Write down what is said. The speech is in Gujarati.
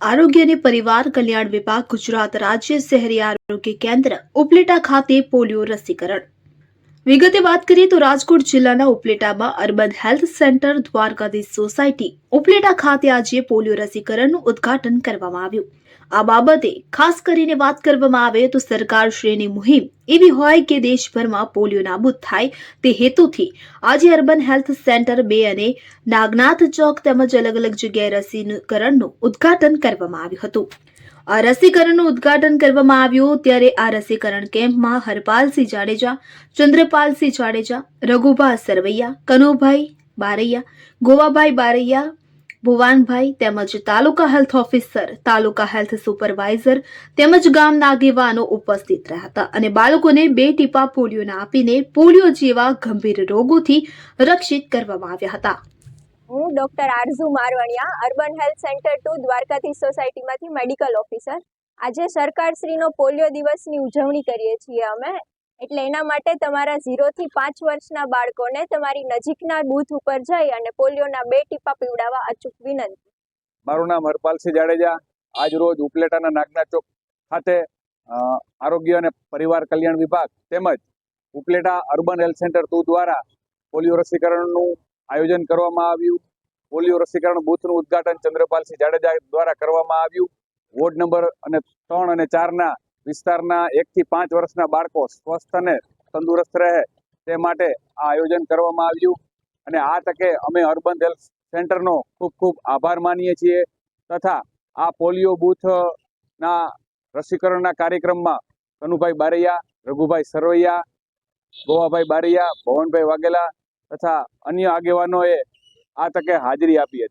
આરોગ્ય અને પરિવાર કલ્યાણ વિભાગ ગુજરાત રાજ્ય શહેરી આરોગ્ય કેન્દ્ર ઉપલેટા ખાતે પોલિયો રસીકરણ. વિગતે વાત કરીએ તો રાજકોટ જિલ્લાના ઉપલેટામાં urban health centre, Dwarkadhish society, Upleta ખાતે આજે પોલિયો રસીકરણનું ઉદ્ઘાટન કરવામાં આવ્યું. આ બાબતે ખાસ કરીને વાત કરવામાં આવે તો સરકારશ્રીની મુહિમ એવી હોય કે દેશભરમાં પોલિયો નાબૂદ થાય તે હેતુથી આજે અર્બન હેલ્થ સેન્ટર બે અને નાગનાથ ચોક તેમજ અલગ અલગ જગ્યાએ રસીકરણનું ઉદ્ઘાટન કરવામાં આવ્યું હતું. આ રસીકરણનું ઉદ્ઘાટન કરવામાં આવ્યું ત્યારે આ રસીકરણ કેમ્પમાં હરપાલસિંહ જાડેજા, ચંદ્રપાલસિંહ જાડેજા, રઘુભા સરવૈયા, કનુભાઈ બારૈયા, ગોવાભાઈ બારૈયા ભુવાનભાઈ તેમજ taluka health officer, taluka health supervisor તેમજ ગામના આગેવાનો ઉપસ્થિત રહ્યા હતા અને બાળકોને બે ટીપા પોલિયોના આપીને પોલિયો જેવા ગંભીર રોગોથી રક્ષિત કરવામાં આવ્યા હતા. હું doctor Arzoo Marvaniya urban health centre two, દ્વારકાથી સોસાયટીમાંથી મેડિકલ ઓફિસર. આજે સરકારશ્રીનો પોલિયો દિવસની ઉજવણી કરીએ છીએ અમે. એટલે એના માટે તમારા ઝીરોથી પાંચ વર્ષના બાળકોને તમારી નજીકના બૂથ ઉપર જઈ અને પોલિયોના બે ટીપા પીવડાવવા અચૂક વિનંતી. મારું નામ હરપાલસિંહ જાડેજા. આજ રોજ ઉપલેટાના નાગના ચોક ખાતે આરોગ્ય અને પરિવાર કલ્યાણ વિભાગ તેમજ Upleta urban health centre two દ્વારા પોલિયો રસીકરણનું આયોજન કરવામાં આવ્યું. પોલિયો રસીકરણ બૂથનું ઉદ્ઘાટન ચંદ્રપાલસિંહ જાડેજા દ્વારા કરવામાં આવ્યું. વોર્ડ નંબર અને ત્રણ અને ચારના વિસ્તારના એકથી પાંચ વર્ષના બાળકો સ્વસ્થ અને તંદુરસ્ત રહે તે માટે આ આયોજન કરવામાં આવ્યું. અને આ તકે અમે અર્બન હેલ્થ સેન્ટરનો ખૂબ ખૂબ આભાર માનીએ છીએ તથા આ પોલિયો બૂથના રસીકરણના કાર્યક્રમમાં કનુભાઈ બારૈયા, રઘુભાઈ સરવૈયા, ગોવાભાઈ બારૈયા, ભવનભાઈ વાઘેલા તથા અન્ય આગેવાનોએ આ તકે હાજરી આપી હતી.